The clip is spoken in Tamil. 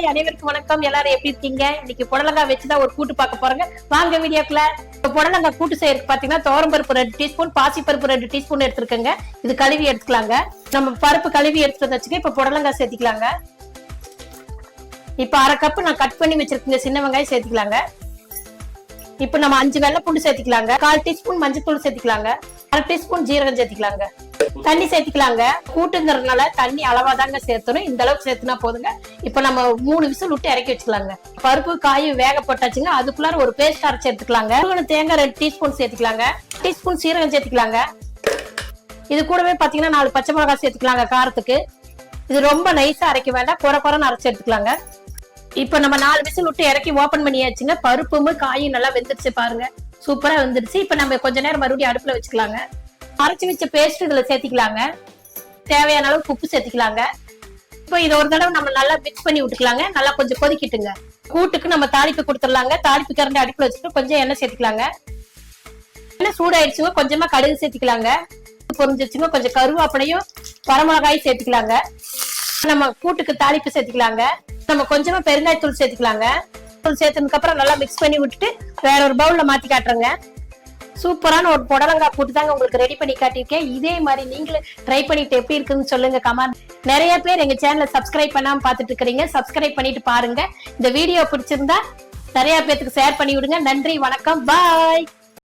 ஹாய் அனைவருக்கும் வணக்கம். எல்லாரும் எப்படி இருக்கீங்க? இன்னைக்கு புடலங்காய் வச்சுதான் ஒரு கூட்டு பார்க்க போறாங்க. வாங்க வீடியோக்குள்ள. புடலங்காய் கூட்டு செய்யறதுக்கு பாத்தீங்கன்னா துவரம்பருப்பு ரெண்டு டீஸ்பூன் பாசிப்பருப்பு ரெண்டு டீஸ்பூன் எடுத்துருக்கங்க. இது கழுவி எடுத்துக்கலாங்க. நம்ம பருப்பு கழுவி எடுத்துட்டு வச்சுக்க இப்ப புடலங்காய் சேர்த்துக்கலாங்க. இப்ப அரை கப்பு நான் கட் பண்ணி வச்சிருக்கேங்க. சின்ன வெங்காயம் சேர்த்துக்கலாங்க. இப்ப நம்ம அஞ்சு வெள்ளை பூண்டு சேர்த்துக்கலாங்க. கால் டீஸ்பூன் மஞ்சள் தூள் சேர்த்துக்கலாங்க. அரை டீஸ்பூன் ஜீரகம் சேர்த்துக்கலாங்க. தண்ணி சேர்த்துக்கலாங்க. கூட்டுங்கிறதுனால தண்ணி அளவா தாங்க சேர்த்தணும். இந்த அளவுக்கு சேர்த்துனா போதுங்க. இப்ப நம்ம மூணு விசில் விட்டு இறக்கி வச்சுக்கலாங்க. பருப்பு காயும் வேக போட்டாச்சுங்க அதுக்குள்ளார ஒரு பேஸ்ட் அரைச்சு எடுத்துக்கலாங்க. தேங்காய் ரெண்டு டீஸ்பூன் சேர்த்துக்கலாங்க. டீஸ்பூன் சீரகம் சேர்த்துக்கலாங்க. இது கூடவே பாத்தீங்கன்னா நாலு பச்சை மிளகாய் சேர்த்துக்கலாங்க காரத்துக்கு. இது ரொம்ப நைஸா அரைக்க வேண்டாம். குறை குறைன்னு அரைச்சு எடுத்துக்கலாங்க. இப்ப நம்ம நாலு விசில் விட்டு இறக்கி ஓபன் பண்ணியாச்சுங்க. பருப்பும் காயும் நல்லா வெந்துருச்சு பாருங்க. சூப்பரா வெந்துருச்சு. இப்ப நம்ம கொஞ்ச நேரம் மறுபடியும் அடுப்புல வச்சுக்கலாங்க. அரைச்சி வச்ச பேஸ்ட் இதுல சேர்த்திக்கலாங்க. தேவையான அளவுக்கு உப்பு சேர்த்திக்கலாங்க. இப்போ இதை ஒரு தடவை நம்ம நல்லா மிக்ஸ் பண்ணி விட்டுக்கலாங்க. நல்லா கொஞ்சம் கொதிக்கிட்டுங்க. கூட்டுக்கு நம்ம தாளிப்பு கொடுத்துடலாங்க. தாளிப்பு கரண்டி அடுப்புல வச்சுட்டு கொஞ்சம் எண்ணெய் சேர்த்துக்கலாங்க. எண்ணெய் சூடாயிடுச்சுங்க. கொஞ்சமா கடுகு சேர்த்துக்கலாங்க. பொரிஞ்சிச்சுங்க கொஞ்சம் கருவேப்பிலையும் வரமிளகாயும் சேர்த்துக்கலாங்க. நம்ம கூட்டுக்கு தாளிப்பு சேர்த்துக்கலாங்க. நம்ம கொஞ்சமா பெருங்காயத்தூள் சேர்த்துக்கலாங்க. தூள் சேர்த்ததுக்கு அப்புறம் நல்லா மிக்ஸ் பண்ணி விட்டுட்டு வேற ஒரு பவுல்ல மாத்தி காட்டுறேங்க. சூப்பரான ஒரு புடலங்காய் போட்டு தாங்க உங்களுக்கு ரெடி பண்ணி காட்டியிருக்கேன். இதே மாதிரி நீங்களும் ட்ரை பண்ணிட்டு எப்படி இருக்குன்னு சொல்லுங்க கமெண்ட் நிறைய பேர் எங்க சேனலை சப்ஸ்கிரைப் பண்ணாம பார்த்துட்டு இருக்கிறீங்க. சப்ஸ்கிரைப் பண்ணிட்டு பாருங்க. இந்த வீடியோ பிடிச்சிருந்தா நிறைய பேத்துக்கு ஷேர் பண்ணி விடுங்க. நன்றி வணக்கம். பாய்